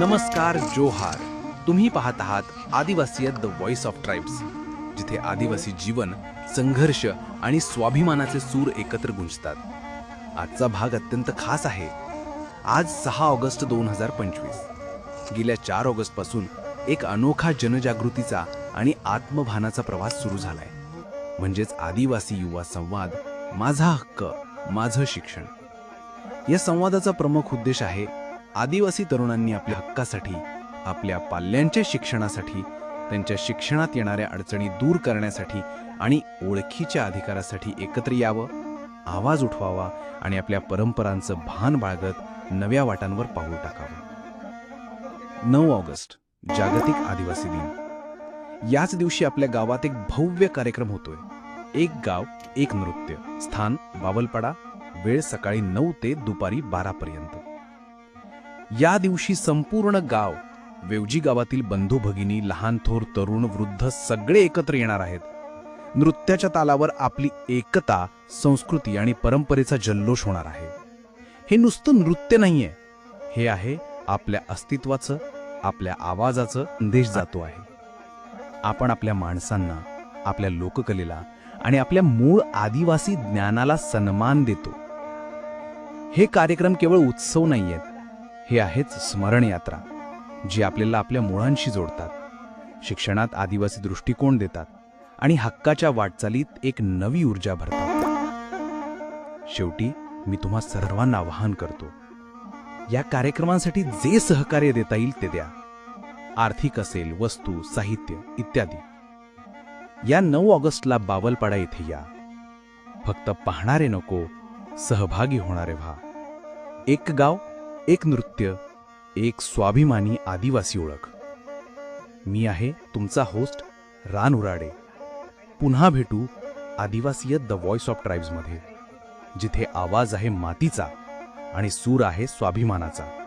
नमस्कार जोहार. तुम्ही पाहत आहात आदिवासी द व्हॉइस ऑफ ट्राईब्स जिथे आदिवासी जीवन संघर्ष आणि स्वाभिमानाचे सूर एकत्र गुंजतात. आजचा भाग अत्यंत खास आहे. आज सहा ऑगस्ट दोन हजार पंचवीस. गेल्या चार ऑगस्टपासून एक अनोखा जनजागृतीचा आणि आत्मभानाचा प्रवास सुरू झालाय. म्हणजेच आदिवासी युवा संवाद माझा हक्क माझं शिक्षण. या संवादाचा प्रमुख उद्देश आहे आदिवासी तरुणांनी आपल्या हक्कासाठी आपल्या पाल्यांच्या शिक्षणासाठी त्यांच्या शिक्षणात येणाऱ्या अडचणी दूर करण्यासाठी आणि ओळखीच्या अधिकारासाठी एकत्र यावं आवाज उठवावा आणि आपल्या परंपरांचं भान बाळगत नव्या वाटांवर पाऊल टाकावं. नऊ ऑगस्ट जागतिक आदिवासी दिन. याच दिवशी आपल्या गावात एक भव्य कार्यक्रम होतोय. एक गाव एक नृत्य. स्थान बावलपाडा. वेळ सकाळी नऊ ते दुपारी बारा पर्यंत. या दिवशी संपूर्ण गाव वेवजी गावातील बंधू भगिनी लहान थोर तरुण वृद्ध सगळे एकत्र येणार आहेत. नृत्याच्या तालावर आपली एकता संस्कृती आणि परंपरेचा जल्लोष होणार आहे. हे नुसतं नृत्य नाहीये. हे आहे आपल्या अस्तित्वाचं आपल्या आवाजाचं संदेश जातो आहे. आपण आपल्या माणसांना आपल्या लोककलेला आणि आपल्या मूळ आदिवासी ज्ञानाला सन्मान देतो. हे कार्यक्रम केवळ उत्सव नाहीयेत. हे आहेच स्मरण यात्रा जी आपल्याला आपल्या मुळांशी जोडतात. शिक्षणात आदिवासी दृष्टिकोन देतात आणि हक्काच्या वाटचालीत एक नवी ऊर्जा भरतात. शेवटी मी तुम्हा सर्वांना आवाहन करतो या कार्यक्रमांसाठी जे सहकार्य देता येईल ते द्या. आर्थिक असेल वस्तू साहित्य इत्यादी. या नऊ ऑगस्टला बावलपाडा येथे या. फक्त पाहणारे नको सहभागी होणारे व्हा. एक गाव एक नृत्य एक स्वाभिमानी आदिवासी ओळख. मी आहे तुमचा होस्ट रान उराडे. पुन्हा भेटू आदिवासीयत द व्हॉइस ऑफ ट्राईब्समध्ये जिथे आवाज आहे मातीचा आणि सूर आहे स्वाभिमानाचा.